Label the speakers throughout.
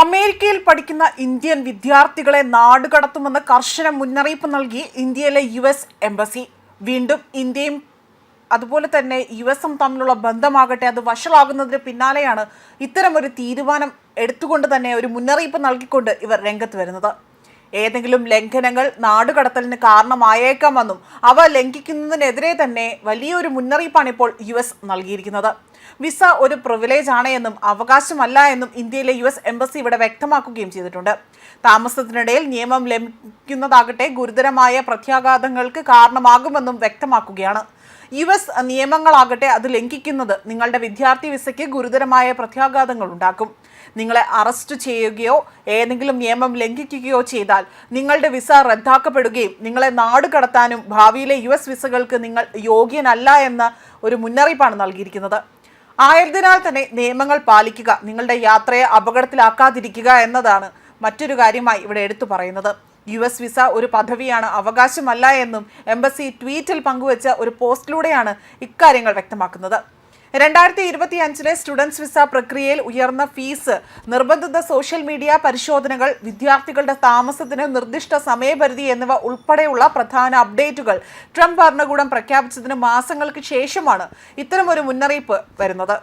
Speaker 1: അമേരിക്കയിൽ പഠിക്കുന്ന ഇന്ത്യൻ വിദ്യാർത്ഥികളെ നാടുകടത്തുമെന്ന് കർശന മുന്നറിയിപ്പ് നൽകി ഇന്ത്യയിലെ യു എസ് എംബസി. വീണ്ടും ഇന്ത്യയും അതുപോലെ തന്നെ യു എസും തമ്മിലുള്ള ബന്ധമാകട്ടെ അത് വഷളാകുന്നതിന് പിന്നാലെയാണ് ഇത്തരമൊരു തീരുമാനം എടുത്തുകൊണ്ട് തന്നെ ഒരു മുന്നറിയിപ്പ് നൽകിക്കൊണ്ട് ഇവർ രംഗത്ത് വരുന്നത്. ഏതെങ്കിലും ലംഘനങ്ങൾ നാടുകടത്തലിന് കാരണമായേക്കാമെന്നും അവ ലംഘിക്കുന്നതിനെതിരെ തന്നെ വലിയൊരു മുന്നറിയിപ്പാണ് ഇപ്പോൾ യു എസ് നൽകിയിരിക്കുന്നത്. വിസ ഒരു പ്രിവിലേജ് ആണ് എന്നും അവകാശമല്ല എന്നും ഇന്ത്യയിലെ യു എസ് എംബസി ഇവിടെ വ്യക്തമാക്കുകയും ചെയ്തിട്ടുണ്ട്. താമസത്തിനിടയിൽ നിയമം ലംഘിക്കുന്നതാകട്ടെ ഗുരുതരമായ പ്രത്യാഘാതങ്ങൾക്ക് കാരണമാകുമെന്നും വ്യക്തമാക്കുകയാണ്. യു എസ് നിയമങ്ങളാകട്ടെ അത് ലംഘിക്കുന്നത് നിങ്ങളുടെ വിദ്യാർത്ഥി വിസയ്ക്ക് ഗുരുതരമായ പ്രത്യാഘാതങ്ങൾ ഉണ്ടാക്കും. നിങ്ങളെ അറസ്റ്റ് ചെയ്യുകയോ ഏതെങ്കിലും നിയമം ലംഘിക്കുകയോ ചെയ്താൽ നിങ്ങളുടെ വിസ റദ്ദാക്കപ്പെടുകയും നിങ്ങളെ നാട് കടത്താനും ഭാവിയിലെ യു എസ് വിസകൾക്ക് നിങ്ങൾ യോഗ്യനല്ല എന്ന ഒരു മുന്നറിയിപ്പാണ് നൽകിയിരിക്കുന്നത്. ആയതിനാൽ തന്നെ നിയമങ്ങൾ പാലിക്കുക നിങ്ങളുടെ യാത്രയെ അപകടത്തിലാക്കാതിരിക്കുക എന്നതാണ് മറ്റൊരു കാര്യമായി ഇവിടെ എടുത്തു പറയുന്നത്. യു എസ് വിസ ഒരു പദവിയാണ് അവകാശമല്ല എന്നും എംബസി ട്വീറ്റിൽ പങ്കുവച്ച ഒരു പോസ്റ്റിലൂടെയാണ് ഇക്കാര്യങ്ങൾ വ്യക്തമാക്കുന്നത്. രണ്ടായിരത്തി ഇരുപത്തി അഞ്ചിലെ സ്റ്റുഡൻസ് വിസ പ്രക്രിയയിൽ ഉയർന്ന ഫീസ് നിർബന്ധിത സോഷ്യൽ മീഡിയ പരിശോധനകൾ വിദ്യാർത്ഥികളുടെ താമസത്തിന് നിർദ്ദിഷ്ട സമയപരിധി എന്നിവ ഉൾപ്പെടെയുള്ള പ്രധാന അപ്ഡേറ്റുകൾ ട്രംപ് ഭരണകൂടം പ്രഖ്യാപിച്ചതിന് മാസങ്ങൾക്ക് ശേഷമാണ് ഇത്തരമൊരു മുന്നറിയിപ്പ് വരുന്നത്.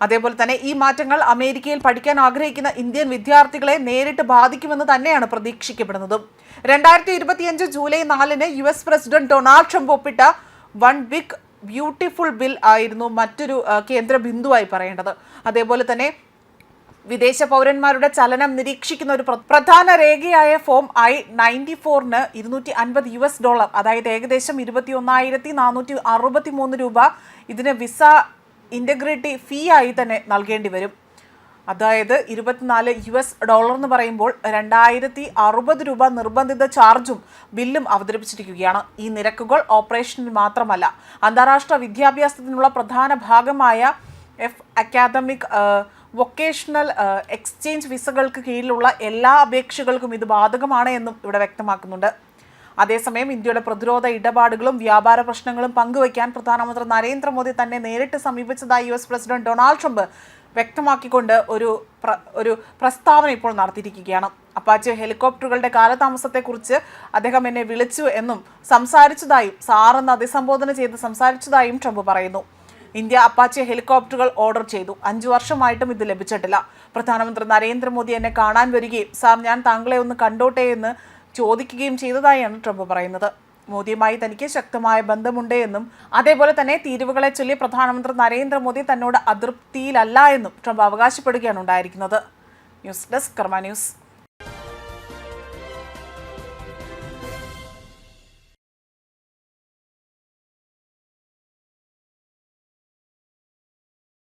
Speaker 1: അതേപോലെ തന്നെ ഈ മാറ്റങ്ങൾ അമേരിക്കയിൽ പഠിക്കാൻ ആഗ്രഹിക്കുന്ന ഇന്ത്യൻ വിദ്യാർത്ഥികളെ നേരിട്ട് ബാധിക്കുമെന്ന് തന്നെയാണ് പ്രതീക്ഷിക്കപ്പെടുന്നതും. രണ്ടായിരത്തി ഇരുപത്തിയഞ്ച് ജൂലൈ നാലിന് U S president Donald Trump ഒപ്പിട്ട വൺ ബിഗ് ബ്യൂട്ടിഫുൾ ബിൽ ആയിരുന്നു മറ്റൊരു കേന്ദ്ര ബിന്ദുവായി പറയേണ്ടത്. അതേപോലെ തന്നെ വിദേശ പൗരന്മാരുടെ ചലനം നിരീക്ഷിക്കുന്ന ഒരു പ്ര- പ്രധാന രേഖയായ ഫോം ഐ നയന്റി ഫോറിന് ഇരുന്നൂറ്റി അൻപത് യു എസ് ഡോളർ അതായത് ഏകദേശം ഇരുപത്തി ഒന്നായിരത്തി നാനൂറ്റി അറുപത്തി മൂന്ന് രൂപ ഇതിന് വിസ ഇന്റഗ്രിറ്റി ഫീ ആയി തന്നെ നൽകേണ്ടി വരും. അതായത് ഇരുപത്തിനാല് യു എസ് ഡോളർ എന്ന് പറയുമ്പോൾ രണ്ടായിരത്തി അറുപത് രൂപ നിർബന്ധിത ചാർജും ബില്ലും അവതരിപ്പിച്ചിരിക്കുകയാണ്. ഈ നിരക്കുകൾ ഓപ്പറേഷനിൽ മാത്രമല്ല അന്താരാഷ്ട്ര വിദ്യാഭ്യാസത്തിനുള്ള പ്രധാന ഭാഗമായ എഫ് അക്കാദമിക് വൊക്കേഷണൽ എക്സ്ചേഞ്ച് വിസകൾക്ക് കീഴിലുള്ള എല്ലാ അപേക്ഷകൾക്കും ഇത് ബാധകമാണ് എന്നും ഇവിടെ വ്യക്തമാക്കുന്നുണ്ട്. അതേസമയം ഇന്ത്യയുടെ പ്രതിരോധ ഇടപാടുകളും വ്യാപാര പ്രശ്നങ്ങളും പങ്കുവയ്ക്കാൻ പ്രധാനമന്ത്രി നരേന്ദ്രമോദി തന്നെ നേരിട്ട് സമീപിച്ചതായി U S president Donald Trump വ്യക്തമാക്കിക്കൊണ്ട് ഒരു ഒരു പ്രസ്താവന ഇപ്പോൾ നടത്തിയിരിക്കുകയാണ്. അപ്പാച്ചെ ഹെലികോപ്റ്ററുകളുടെ കാലതാമസത്തെക്കുറിച്ച് അദ്ദേഹം എന്നെ വിളിച്ചു എന്നും സംസാരിച്ചതായും സാറെന്ന് അഭിസംബോധന ചെയ്ത് സംസാരിച്ചതായും ട്രംപ് പറയുന്നു. ഇന്ത്യ അപ്പാച്ചെ ഹെലികോപ്റ്ററുകൾ ഓർഡർ ചെയ്തു. അഞ്ചു വർഷമായിട്ടും ഇത് ലഭിച്ചിട്ടില്ല. പ്രധാനമന്ത്രി നരേന്ദ്രമോദി എന്നെ കാണാൻ വരികയും സാർ ഞാൻ താങ്കളെ ഒന്ന് കണ്ടോട്ടെ എന്ന് ചോദിക്കുകയും ചെയ്തതായാണ് ട്രംപ് പറയുന്നത്. മോദിയുമായി തനിക്ക് ശക്തമായ ബന്ധമുണ്ട് എന്നും അതേപോലെ തന്നെ തീരുവകളെ ചൊല്ലി പ്രധാനമന്ത്രി നരേന്ദ്രമോദി തന്നോട് അതൃപ്തിയിലല്ല എന്നും ട്രംപ് അവകാശപ്പെടുകയാണ് ഉണ്ടായിരിക്കുന്നത്. News desk Karma news.